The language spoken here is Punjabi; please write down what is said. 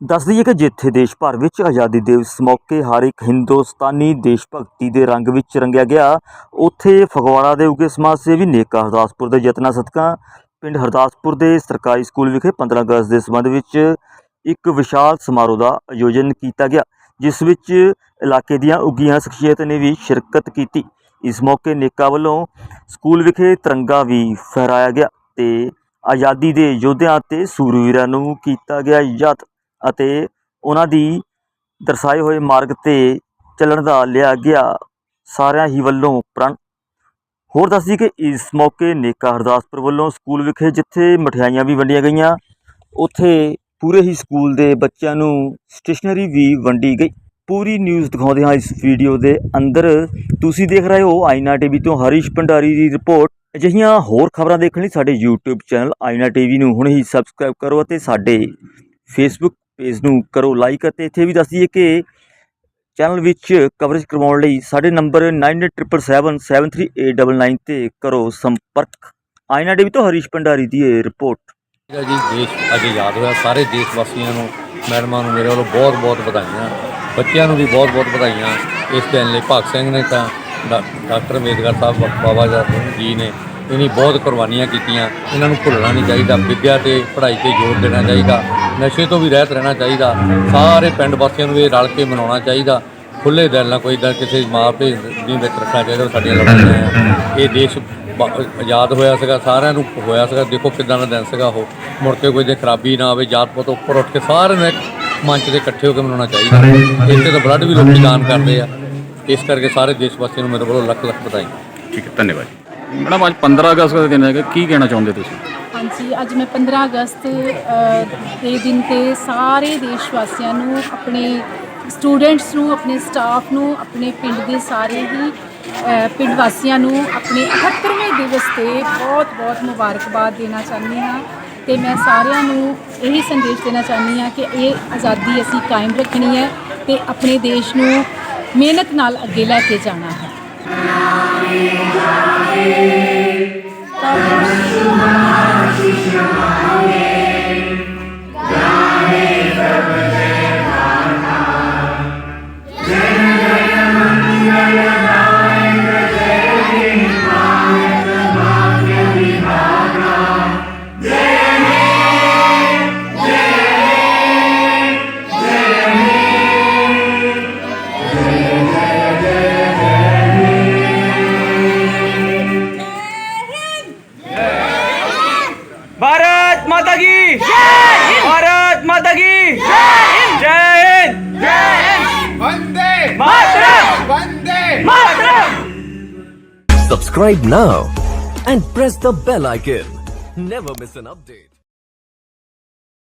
ਦੱਸ ਦਈਏ ਕਿ ਜਿੱਥੇ ਦੇਸ਼ ਭਰ ਵਿੱਚ ਆਜ਼ਾਦੀ ਦਿਵਸ ਮੌਕੇ ਹਰ ਇੱਕ ਹਿੰਦੁਸਤਾਨੀ ਦੇਸ਼ ਭਗਤੀ ਦੇ ਰੰਗ ਵਿੱਚ ਰੰਗਿਆ ਗਿਆ, ਉੱਥੇ ਫਗਵਾੜਾ ਦੇ ਉਗੇ ਸਮਾਜ ਸੇਵੀ ਨੇਕਾ ਹਰਦਾਸਪੁਰ ਦੇ ਯਤਨਾਂ ਸਦਕਾ, ਪਿੰਡ ਹਰਦਾਸਪੁਰ ਦੇ ਸਰਕਾਰੀ ਸਕੂਲ ਵਿਖੇ 15 ਅਗਸਤ ਦੇ ਸੰਬੰਧ ਵਿੱਚ ਇੱਕ ਵਿਸ਼ਾਲ ਸਮਾਰੋਹ ਦਾ ਆਯੋਜਨ ਕੀਤਾ ਗਿਆ, ਜਿਸ ਵਿੱਚ ਇਲਾਕੇ ਦੀਆਂ ਉੱਗੀਆਂ ਸ਼ਖਸੀਅਤ ਨੇ ਵੀ ਸ਼ਿਰਕਤ ਕੀਤੀ। ਇਸ ਮੌਕੇ ਨੇਕਾ ਵੱਲੋਂ ਸਕੂਲ ਵਿਖੇ ਤਿਰੰਗਾ ਵੀ ਫਹਿਰਾਇਆ ਗਿਆ ਤੇ ਆਜ਼ਾਦੀ ਦੇ ਯੋਧਿਆਂ ਤੇ ਸੂਰਵੀਰਾਂ ਨੂੰ ਕੀਤਾ ਗਿਆ ਯਾਦ। ਅਤੇ ਉਹਨਾਂ ਦੀ ਦਰਸਾਏ ਹੋਏ ਮਾਰਗ ਤੇ ਚੱਲਣ ਦਾ ਲਿਆ ਗਿਆ ਸਾਰਿਆਂ ਹੀ ਵੱਲੋਂ ਪ੍ਰਣ, ਹੋਰ ਦੱਸਦੀ ਕਿ ਇਸ ਮੌਕੇ ਨੇਕਾ ਹਰਦਾਸਪੁਰ ਵੱਲੋਂ ਸਕੂਲ ਵਿਖੇ ਜਿੱਥੇ ਮਠਿਆਈਆਂ ਵੀ ਵੰਡੀਆਂ ਗਈਆਂ, ਉੱਥੇ ਪੂਰੇ ਹੀ ਸਕੂਲ ਦੇ ਬੱਚਿਆਂ ਨੂੰ ਸਟੇਸ਼ਨਰੀ ਵੀ ਵੰਡੀ ਗਈ। ਪੂਰੀ ਨਿਊਜ਼ ਦਿਖਾਉਂਦੇ ਹਾਂ ਇਸ ਵੀਡੀਓ ਦੇ ਅੰਦਰ। ਤੁਸੀਂ ਦੇਖ ਰਹੇ ਹੋ ਆਈਨਾ ਟੀਵੀ ਤੋਂ ਹਰੀਸ਼ ਭੰਡਾਰੀ ਦੀ ਰਿਪੋਰਟ। ਅਜਿਹੀਆਂ ਹੋਰ ਖਬਰਾਂ ਦੇਖਣ ਲਈ ਸਾਡੇ YouTube ਚੈਨਲ ਆਈਨਾ ਟੀਵੀ ਨੂੰ ਹੁਣੇ ਹੀ ਸਬਸਕ੍ਰਾਈਬ ਕਰੋ ਅਤੇ ਸਾਡੇ ਫੇਸਬੁੱਕ ਪੇਜ ਨੂੰ ਕਰੋ ਲਾਈਕ ਅਤੇ ਇੱਥੇ ਵੀ ਦੱਸ ਦਈਏ ਕਿ ਚੈਨਲ ਵਿੱਚ ਕਵਰੇਜ ਕਰਵਾਉਣ ਲਈ ਸਾਡੇ ਨੰਬਰ 9877773899 ਤੇ ਕਰੋ ਸੰਪਰਕ। ਆਈਨਾ ਟੀਵੀ ਤੋਂ ਹਰੀਸ਼ ਭੰਡਾਰੀ ਦੀ ਇਹ ਰਿਪੋਰਟ ਜੀ, ਦੇਸ਼ ਅੱਜ ਯਾਦ ਹੋਇਆ। ਸਾਰੇ ਦੇਸ਼ ਵਾਸੀਆਂ ਨੂੰ, ਮੈਡਮਾਂ ਨੂੰ ਮੇਰੇ ਵੱਲੋਂ ਬਹੁਤ ਬਹੁਤ ਵਧਾਈਆਂ। ਬੱਚਿਆਂ ਨੂੰ ਵੀ ਬਹੁਤ ਬਹੁਤ ਵਧਾਈਆਂ। ਇਸ ਦਿਨ ਲਈ ਭਗਤ ਸਿੰਘ ਨੇ ਤਾਂ ਡਾ- ਡਾਕਟਰ ਅੰਬੇਦਕਰ ਸਾਹਿਬ, ਬਾਬਾ ਸਾਹਿਬ ਜੀ ਨੇ ਇਹਨੇ ਬਹੁਤ ਕੁਰਬਾਨੀਆਂ ਕੀਤੀਆਂ। ਇਹਨਾਂ ਨੂੰ ਭੁੱਲਣਾ ਨਹੀਂ ਚਾਹੀਦਾ। ਵਿੱਦਿਆ ਤੇ ਪੜ੍ਹਾਈ ਤੇ ਜ਼ੋਰ ਦੇਣਾ ਚਾਹੀਦਾ। ਨਸ਼ੇ ਤੋਂ ਵੀ ਰਹਿਤ ਰਹਿਣਾ ਚਾਹੀਦਾ। ਸਾਰੇ ਪਿੰਡ ਵਾਸੀਆਂ ਨੂੰ ਇਹ ਰਲ ਕੇ ਮਨਾਉਣਾ ਚਾਹੀਦਾ। ਖੁੱਲੇ ਦਿਲ ਨਾਲ ਕੋਈ ਦਾ ਕਿਸੇ ਮਾਂ ਪਿਓ ਦੀ ਵਿੱਚ ਰੱਖਣਾ ਚਾਹੀਦਾ ਸਾਡੀਆਂ ਲੜਾਈਆਂ ਆ। ਇਹ ਦੇਸ਼ ਬ- ਆਜ਼ਾਦ ਹੋਇਆ ਸੀਗਾ। ਸਾਰਿਆਂ ਨੂੰ ਹੋਇਆ ਸੀਗਾ। ਦੇਖੋ ਕਿਦਾਂ ਦਾ ਦਿਨ ਸੀਗਾ ਉਹ। ਮੁੜ ਕੇ ਕੋਈ ਦੇ ਖਰਾਬੀ ਨਾ ਆਵੇ, ਜਾਤ ਪਾਤ ਉੱਪਰ ਉੱਠ ਕੇ ਸਾਰਿਆਂ ਨੇ ਮੰਚ ਤੇ ਇਕੱਠੇ ਹੋ ਕੇ ਮਨਾਉਣਾ ਚਾਹੀਦਾ। ਇੱਥੇ ਤਾਂ ਬਲੱਡ ਵੀ ਲੋਕੀ ਦਾਨ ਕਰਦੇ ਆ। ਇਸ ਕਰਕੇ ਸਾਰੇ ਦੇਸ਼ ਵਾਸੀਆਂ ਨੂੰ ਮੇਰੇ ਵੱਲੋਂ ਲੱਖ ਲੱਖ ਵਧਾਈ ਠੀਕ ਹੈ, ਧੰਨਵਾਦ ਮੈਡਮ ਅੱਜ 15 ਅਗਸਤ ਦਾ ਦਿਨ ਹੈਗਾ ਕੀ ਕਹਿਣਾ ਚਾਹੁੰਦੇ ਤੁਸੀਂ? ਹਾਂਜੀ ਅੱਜ ਮੈਂ 15 ਅਗਸਤ ਅ, ਦੇ ਦਿਨ ਤੇ ਸਾਰੇ ਦੇਸ਼ ਵਾਸੀਆਂ ਨੂੰ ਆਪਣੇ ਸਟੂਡੈਂਟਸ ਨੂੰ ਆਪਣੇ ਸਟਾਫ ਨੂੰ ਆਪਣੇ ਪਿੰਡ ਦੇ ਸਾਰੇ ਹੀ ਅ, ਪਿੰਡ ਵਾਸੀਆਂ ਨੂੰ ਆਪਣੇ 78ਵੇਂ ਦਿਵਸ ਤੇ ਬਹੁਤ ਬਹੁਤ ਮੁਬਾਰਕਬਾਦ ਦੇਣਾ ਚਾਹੁੰਦੀ ਹਾਂ ਤੇ ਮੈਂ ਸਾਰਿਆਂ ਨੂੰ ਇਹੀ ਸੰਦੇਸ਼ ਦੇਣਾ ਚਾਹੁੰਦੀ ਹਾਂ ਕਿ ਇਹ ਆਜ਼ਾਦੀ ਅਸੀਂ ਕਾਇਮ ਰੱਖਣੀ ਹੈ ਤੇ ਆਪਣੇ ਦੇਸ਼ ਨੂੰ ਮਿਹਨਤ ਨਾਲ ਅੱਗੇ ਲੈ ਕੇ ਜਾਣਾ ਹੈ। Amen. भारत माता की भारत माता की जय Hind Vande Mataram Vande Mataram Subscribe now and press the bell icon. Never miss an update.